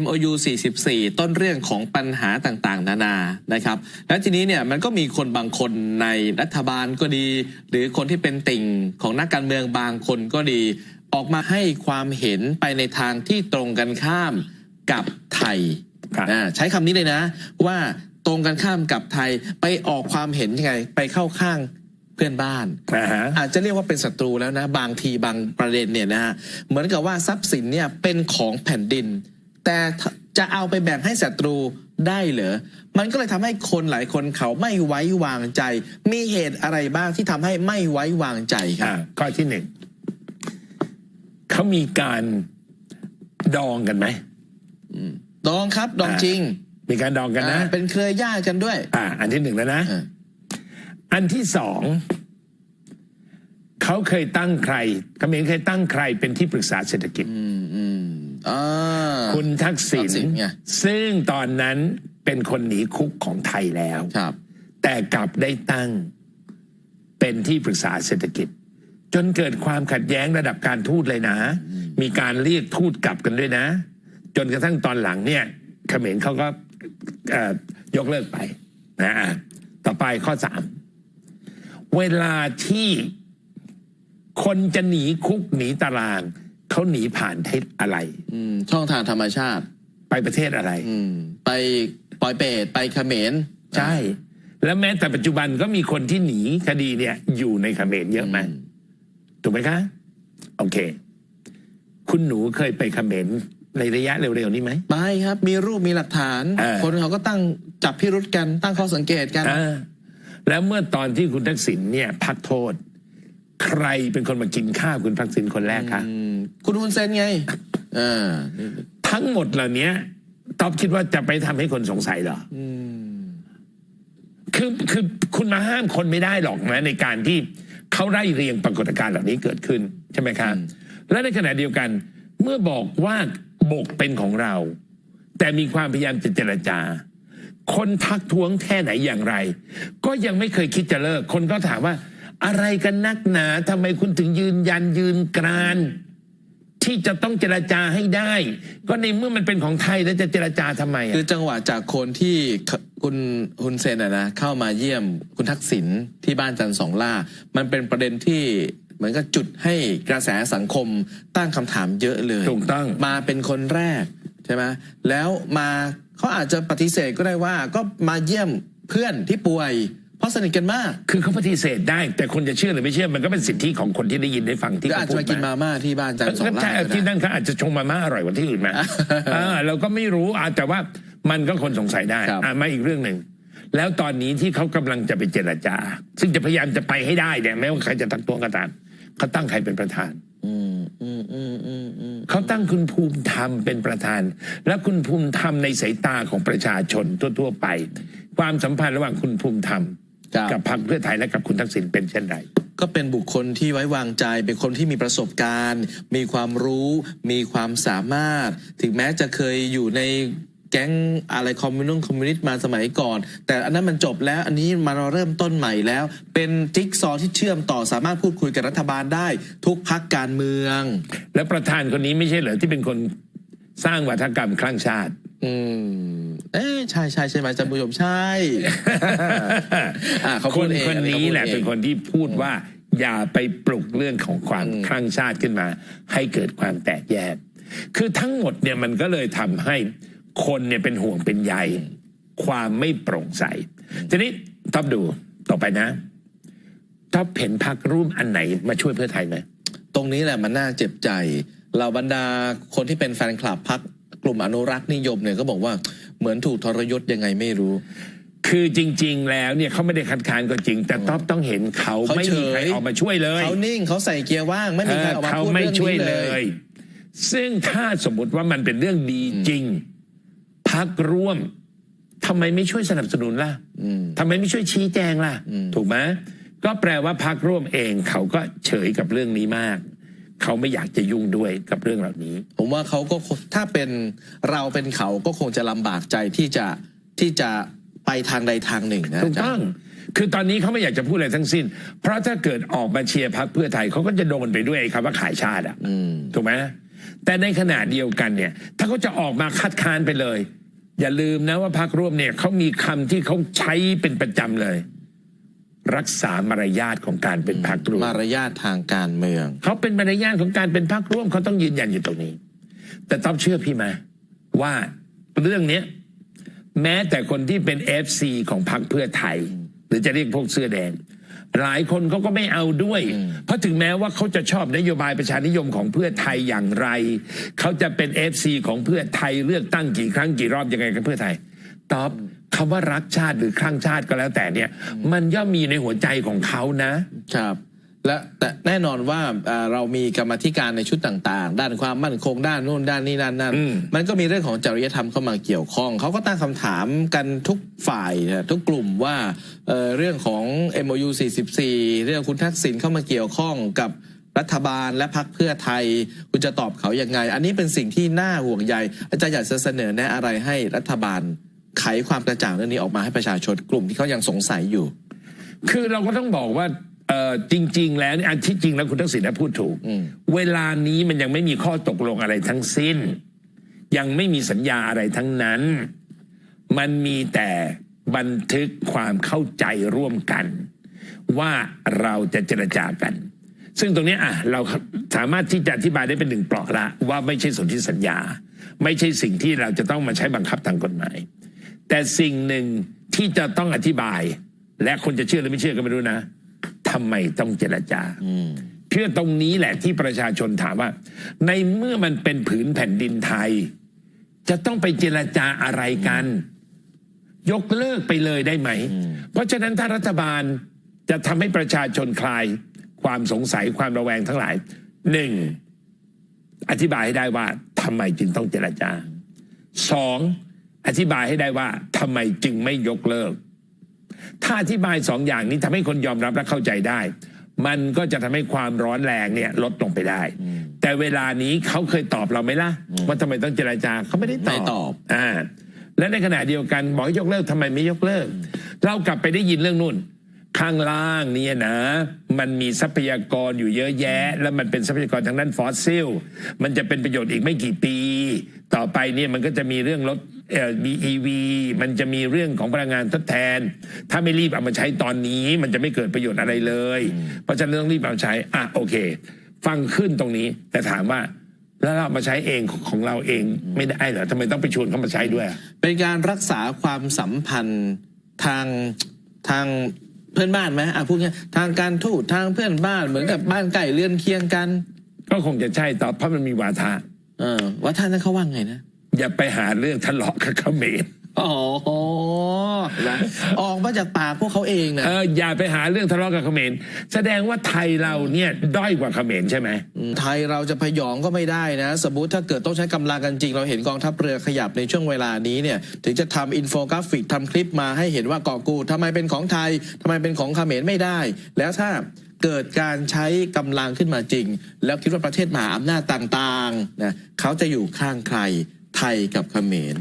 MOU 44 ต้นเรื่องของปัญหาต่างๆ นานานะครับ แล้วทีนี้เนี่ยมันก็มีคนบางคนในรัฐบาลก็ดี หรือคนที่เป็นติ่งของนักการเมืองบางคนก็ดี ออกมาให้ความเห็นไปในทางที่ตรงกันข้ามกับไทยครับอ่าใช้คำนี้เลยนะ ว่าตรงกันข้ามกับไทยไปออกความเห็นยังไง ไปเข้าข้างเพื่อนบ้านนะฮะอาจจะเรียกว่าเป็นศัตรูแล้วนะ บางทีบางประเด็นเนี่ยนะฮะเหมือนกับว่าทรัพย์สินเนี่ยเป็นของแผ่นดิน แต่จะเอาไปแบ่งให้ศัตรูได้เหรอ มันก็เลยทำให้คนหลายคนเขาไม่ไว้วางใจ มีเหตุอะไรบ้างที่ทำให้ไม่ไว้วางใจครับอ่าข้อที่หนึ่งเขามีการดองกันไหมดองครับดองจริง มีการดองกันนะอ่าเป็นเครือญาติกันด้วย อ่า อันที่หนึ่งแล้วนะอ่าอันที่สองเขาเคยตั้งใครเขมรเคยตั้งใครเป็นที่ปรึกษาเศรษฐกิจ อืม อืมอ่า คุณทักษิณทักษิณไง ซึ่งตอนนั้นเป็นคนหนีคุกของไทยแล้ว ครับ แต่กลับได้ตั้งเป็นที่ปรึกษาเศรษฐกิจ จนเกิดความขัดแย้งระดับการทูตเลยนะ มีการเรียกทูตกลับกันด้วยนะ จนกระทั่งตอนหลังเนี่ยเขมรเขาก็เอ่อยกเลิกไปนะอะต่อไปข้อสามเวลาที่คนจะหนีคุกหนีตาราง เขาหนีผ่านเทศอะไร อืมช่องทางธรรมชาติ ไปประเทศอะไร อืม ไปปอยเปตไปเขมรใช่ แล้วแม้แต่ปัจจุบันก็มีคนที่หนีคดีเนี่ย อยู่ในเขมรเยอะไหมถูกไหมคะ โอเค คุณหนูเคยไปเขมรในระยะเร็วๆนี้ไหม ไปครับ มีรูปมีหลักฐาน เออ คนเขาก็ตั้งจับพิรุษกันตั้งข้อสังเกตกัน อ่าแล้วเมื่อตอนที่คุณทักษิณเนี่ย พักโทษ ใครเป็นคนมากินข้าวคุณทักษิณคนแรกคะ อืม คุณฮุนเซนไงอ่าทั้งหมดเหล่านี้ต๊อบคิดว่าจะไปทำให้คนสงสัยเหรออืมคือคือคุณมาห้ามคนไม่ได้หรอกนะในการที่เขาไล่เรียงปรากฏการณ์เหล่านี้เกิดขึ้นใช่ไหมครับและในขณะเดียวกัน เมื่อบอกว่าบกเป็นของเรา แต่มีความพยายามจะเจรจา คนทักท้วงแค่ไหนอย่างไร ก็ยังไม่เคยคิดจะเลิก คนก็ถามว่า อะไรกันนักหนาทำไมคุณถึงยืนยันยืนกราน ที่จะต้องเจรจาให้ได้ ก็ในเมื่อมันเป็นของไทยแล้วจะเจรจาทำไมอะ คือจังหวะจากคนที่คุณฮุนเซนอะนะเข้ามาเยี่ยมคุณทักษิณที่บ้านจันทร์สองล่า มันเป็นประเด็นที่เหมือนกับจุดให้กระแสสังคมตั้งคำถามเยอะเลยถูกต้อง มาเป็นคนแรกใช่ไหมแล้วมาเขาอาจจะปฏิเสธก็ได้ว่าก็มาเยี่ยมเพื่อนที่ป่วยเพ ราะสนิทกันมากคือเขาปฏิเสธได้ แต่คนจะเชื่อหรือไม่เชื่อมันก็เป็นสิทธิของคนที่ได้ยินได้ฟังที่ก็เขาอาจพูจะดมากินมาม่าที่บ้านจันทร์สองก็ล่าใช่ก็ที่ได้นั่นเขาอาจจะชงมาม่าอร่อยกว่าที่อื่นมาอ่าเราก็ไม่รู้อะแต่ว่ามันก็คนสงสัยได้ครับ อะมาอีกเรื่องหนึ่งแล้วตอนนี้ที่เขากำลังจะไปเจรจา ซึ่งจะพยายามจะไปให้ได้เนี่ยแม้ว่าใครจะตักตัวก็ตามเขาตั้งใครเป็นประธาน อืมอืมอืมอืมอืมเขาตั้งคุณภูมิธรรมเป็นประธาน และคุณภูมิธรรมในสายตาของประชาชนทั่ว ๆ ไป ความสัมพันธ์ระหว่างคุณภูมิธรรมครับ กับพรรคเพื่อไทยและกับคุณทักษิณเป็นเช่นไรก็เป็นบุคคลที่ไว้วางใจ เป็นคนที่มีประสบการณ์ มีความรู้ มีความสามารถ ถึงแม้จะเคยอยู่ในแก๊งอะไรคอมมิวนิสต์คอมมิวนิสต์มาสมัยก่อน แต่อันนั้นมันจบแล้วอันนี้มาเราเริ่มต้นใหม่แล้ว เป็นจิ๊กซอว์ที่เชื่อมต่อสามารถพูดคุยกับรัฐบาลได้ ทุกพักการเมือง แล้วประธานคนนี้ไม่ใช่เหรอที่เป็นคนสร้างวัฒกรรมคลั่งชาติ อืม เอ๊ะใช่ใช่ใช่ไหมอาจารย์ผู้ชมใช่ อะเขาคพูดนเองคนอันี้ขาพูดแหละองเป็นคนที่พูดว่า อย่าไปปลุกเรื่องของความคลั่งชาติขึ้นมา ให้เกิดความแตกแยก คือทั้งหมดเนี่ยมันก็เลยทำให้คนเนี่ยเป็นห่วงเป็นใยความไม่โปร่งใส ทีนี้ท็อปดูต่อไปนะท็อปเห็นพักร่วมอันไหนมาช่วยเพื่อไทยไหม ตรงนี้แหละมันน่าเจ็บใจเหล่าบรรดาคนที่เป็นแฟนคลับพักกลุ่มอนุรักษ์นิยมเนี่ยก็บอกว่า เหมือนถูกทรยศยังไงไม่รู้ คือจริง ๆ แล้วเนี่ยเขาไม่ได้คัดค้านก็จริง แต่ท็อปต้องเห็นเขาเขาไม่มีใครเฉย ออกมาช่วยเลยเขานิ่งเขาใส่เกียร์ว่างไม่มีใครออกมาเขาพูดไม่เรื่องช่วยนี้เลเลยยซึ่งถ้าสมมติว่ามันเป็นเรื่องดีจริงพักร่วมทำไมไม่ช่วยสนับสนุนล่ะอืมทำไมไม่ช่วยชี้แจงล่ะอืมถูกไหมก็แปลว่าพักร่วมเองเขาก็เฉยกับเรื่องนี้มาก เขาไม่อยากจะยุ่งด้วยกับเรื่องเหล่านี้ ผมว่าเขาก็คงถ้าเป็นเราเป็นเขาก็คงจะลำบากใจที่จะที่จะไปทางใดทางหนึ่งนะถูกต้องคือตอนนี้เขาไม่อยากจะพูดอะไรทั้งสิ้น เพราะถ้าเกิดออกมาเชียร์พักเพื่อไทยเขาก็จะโดนไปด้วยไอ้คำว่าขายชาติอะอืมถูกไหมแต่ในขณะเดียวกันเนี่ย ถ้าเขาจะออกมาคัดค้านไปเลย อย่าลืมนะว่าพรรคร่วมเนี่ยเขามีคำที่เขาใช้เป็นประจำเลย รักษามารยาทของการเป็นพรรคร่วมมารยาททางการเมือง เขาเป็นมารยาทของการเป็นพรรคร่วมเขาต้องยืนยันอยู่ตรงนี้ แต่ต้องเชื่อพี่ไหมาว่าเรื่องเนี้ยแม้แต่คนที่เป็นเอฟซีของพรรคเพื่อไทย หรือจะเรียกพวกเสื้อแดง หลายคนเขาก็ไม่เอาด้วย เพราะถึงแม้ว่าเขาจะชอบนโยบายประชานิยมของเพื่อไทยอย่างไร เขาจะเป็นเอฟซีของเพื่อไทยเลือกตั้งกี่ครั้งกี่รอบยังไงกับเพื่อไทยตอบ คำว่ารักชาติหรือคลั่งชาติก็แล้วแต่เนี่ย มันย่อมมีในหัวใจของเขานะครับ และแต่แน่นอนว่าเอ่อเรามีกรรมาธิการในชุดต่างๆ ด้านความมั่นคงด้านนู่นด้านนี้ด้านนั่นอืมมันก็มีเรื่องของจริยธรรมเข้ามาเกี่ยวข้อง เขาก็ตั้งคำถามกันทุกฝ่ายนะทุกกลุ่มว่าเอ่อเรื่องของ MOU 44 เรื่องคุณทักษิณเข้ามาเกี่ยวข้องกับรัฐบาลและพรรคเพื่อไทย คุณจะตอบเขายังไง อันนี้เป็นสิ่งที่น่าห่วงใยอาจารย์อยากจะเสนอแนะอะไรให้รัฐบาล ไขความกระจ่างเรื่องนี้ออกมาให้ประชาชนกลุ่มที่เขายังสงสัยอยู่ คือเราก็ต้องบอกว่าเออจริง ๆ แล้วเนี่ยอันที่จริงแล้วคุณทักษิณนะพูดถูก อืม เวลานี้มันยังไม่มีข้อตกลงอะไรทั้งสิ้น ยังไม่มีสัญญาอะไรทั้งนั้น มันมีแต่บันทึกความเข้าใจร่วมกัน ว่าเราจะเจรจากัน ซึ่งตรงเนี้ยอะเราสามารถที่จะอธิบายได้เป็นหนึ่งเปราะละว่าไม่ใช่สนธิสัญญา ไม่ใช่สิ่งที่เราจะต้องมาใช้บังคับทางกฎหมาย แต่สิ่งหนึ่งที่จะต้องอธิบาย และคนจะเชื่อหรือไม่เชื่อก็ไม่รู้นะทำไมต้องเจรจาอืมเพื่อตรงนี้แหละที่ประชาชนถามว่า ในเมื่อมันเป็นผืนแผ่นดินไทย จะต้องไปเจรจาอะไรกัน ยกเลิกไปเลยได้ไหม เพราะฉะนั้นถ้ารัฐบาลจะทำให้ประชาชนคลาย ความสงสัยความระแวงทั้งหลายหนึ่งอธิบายให้ได้ว่าทำไมจึงต้องเจรจาสอง อธิบายให้ได้ว่าทำไมจึงไม่ยกเลิก ถ้าอธิบายสองอย่างนี้ทำให้คนยอมรับและเข้าใจได้ มันก็จะทำให้ความร้อนแรงเนี่ยลดลงไปได้ แต่เวลานี้เขาเคยตอบเราไหมล่ะ ว่าทำไมต้องเจรจาเขาไม่ได้ตอบไม่ตอบอ่าและในขณะเดียวกันบอกให้ยกเลิกทำไมไม่ยกเลิก เรากลับไปได้ยินเรื่องนู่นข้างล่างเนี่ยนะ มันมีทรัพยากรอยู่เยอะแยะ แล้วมันเป็นทรัพยากรทางด้านฟอสซิล มันจะเป็นประโยชน์อีกไม่กี่ปี ต่อไปเนี่ยมันก็จะมีเรื่องรถเอ่อ BEV มันจะมีเรื่องของพลังงานทดแทน ถ้าไม่รีบเอามาใช้ตอนนี้ มันจะไม่เกิดประโยชน์อะไรเลย เพราะฉะนั้นต้องรีบเอามาใช้อะโอเค ฟังขึ้นตรงนี้ แต่ถามว่าแล้วเราเอามาใช้เองของเราเองไม่ได้เหรอทำไมต้องไปชวนเขามาใช้ด้วยอะเป็นการรักษาความสัมพันธ์ทางทางเพื่อนบ้านไหมอะพูดง่ายทางการทูตทางเพื่อนบ้านเหมือนกับบ้านใกล้เรือนเคียงกัน ก็คงจะใช่ตอบเพราะมันมีวาทะ เออ ว่าท่านนั้นเขาว่าไงนะ อย่าไปหาเรื่องทะเลาะกับเขมรอ๋อนะออกมาจากปากพวกเขาเองนะเอออย่าไปหาเรื่องทะเลาะกับเขมรแสดงว่าไทยเราเนี่ยด้อยกว่าเขมรใช่ไหมมไทยเราจะพยองก็ไม่ได้นะ สมมติถ้าเกิดต้องใช้กำลังกันจริง เราเห็นกองทัพเรือขยับในช่วงเวลานี้เนี่ย ถึงจะทำอินโฟกราฟิกทำคลิปมาให้เห็นว่าเกาะกูดทำไมเป็นของไทยทำไมเป็นของเขมรไม่ได้ แล้วถ้า เกิดการใช้กำลังขึ้นมาจริง แล้วคิดว่าประเทศมหาอำนาจต่างๆนะเขาจะอยู่ข้างใครไทยกับเขมร